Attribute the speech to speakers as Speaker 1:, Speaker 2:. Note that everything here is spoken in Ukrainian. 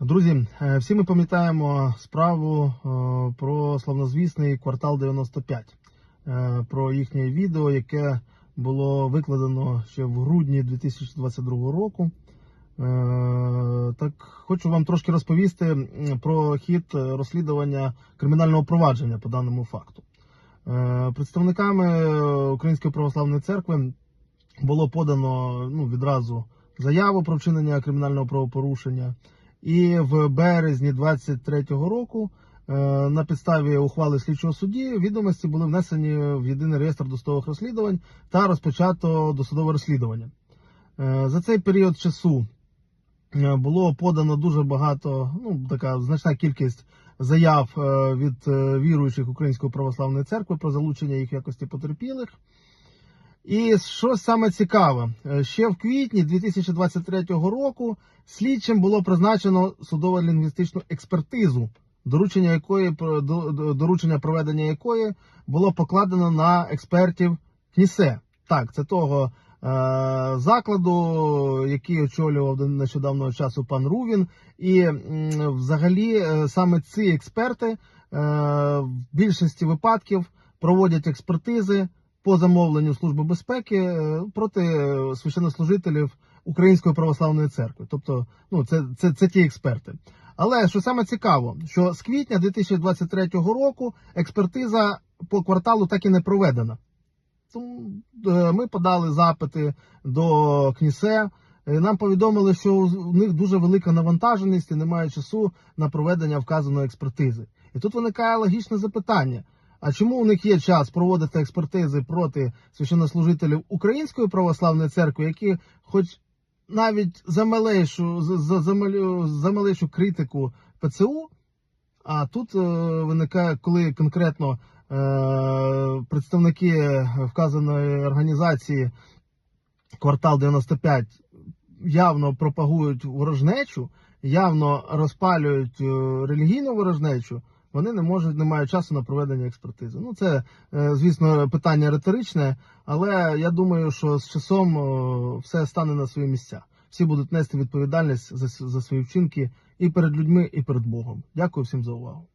Speaker 1: Друзі, е, всі ми пам'ятаємо справу е, про славнозвісний квартал 95, е, про їхнє відео, яке було викладено ще в грудні 2022 року. Так, хочу вам трошки розповісти про хід розслідування кримінального провадження по даному факту. Представниками Української православної церкви було подано ну, відразу заяву про вчинення кримінального правопорушення. І в березні 23-го року е, на підставі ухвали слідчого судді відомості були внесені в єдиний реєстр досудових розслідувань та розпочато досудове розслідування. Е, За цей період часу е, було подано дуже багато, ну така значна кількість заяв від віруючих Української православної церкви про залучення їх якості потерпілих. І що саме цікаве, е, ще в квітні 2023 року слідчим було призначено судово-лінгвістичну експертизу, доручення якої доручення проведення якої було покладено на експертів КНІСЕ. Так, це того е, закладу, який очолював до нещодавнього часу пан Рувін. І м, взагалі е, саме ці експерти е, в більшості випадків проводять експертизи по замовленню Служби безпеки е, проти священнослужителів Української православної церкви. Тобто, ну це, це, це ті експерти. Але що саме цікаво, що з квітня 2023 року експертиза по кварталу так і не проведена. Е, ми подали запити до КНІСЕ. е, Нам повідомили, що у них дуже велика навантаженість і немає часу на проведення вказаної експертизи. І тут виникає логічне запитання: а чому у них є час проводити експертизи проти священнослужителів Української православної церкви, які, хоч навіть за малейшу, за, за, за, малейшу критику ПЦУ, а тут е, виникає, коли конкретно е, представники вказаної організації квартал 95 явно пропагують ворожнечу, явно розпалюють е, релігійну ворожнечу, вони не можуть, не мають часу на проведення експертизи. Ну, це, е, звісно, питання риторичне, але я думаю, що з часом все стане на свої місця. Всі будуть нести відповідальність за, за свої вчинки і перед людьми, і перед Богом. Дякую всім за увагу.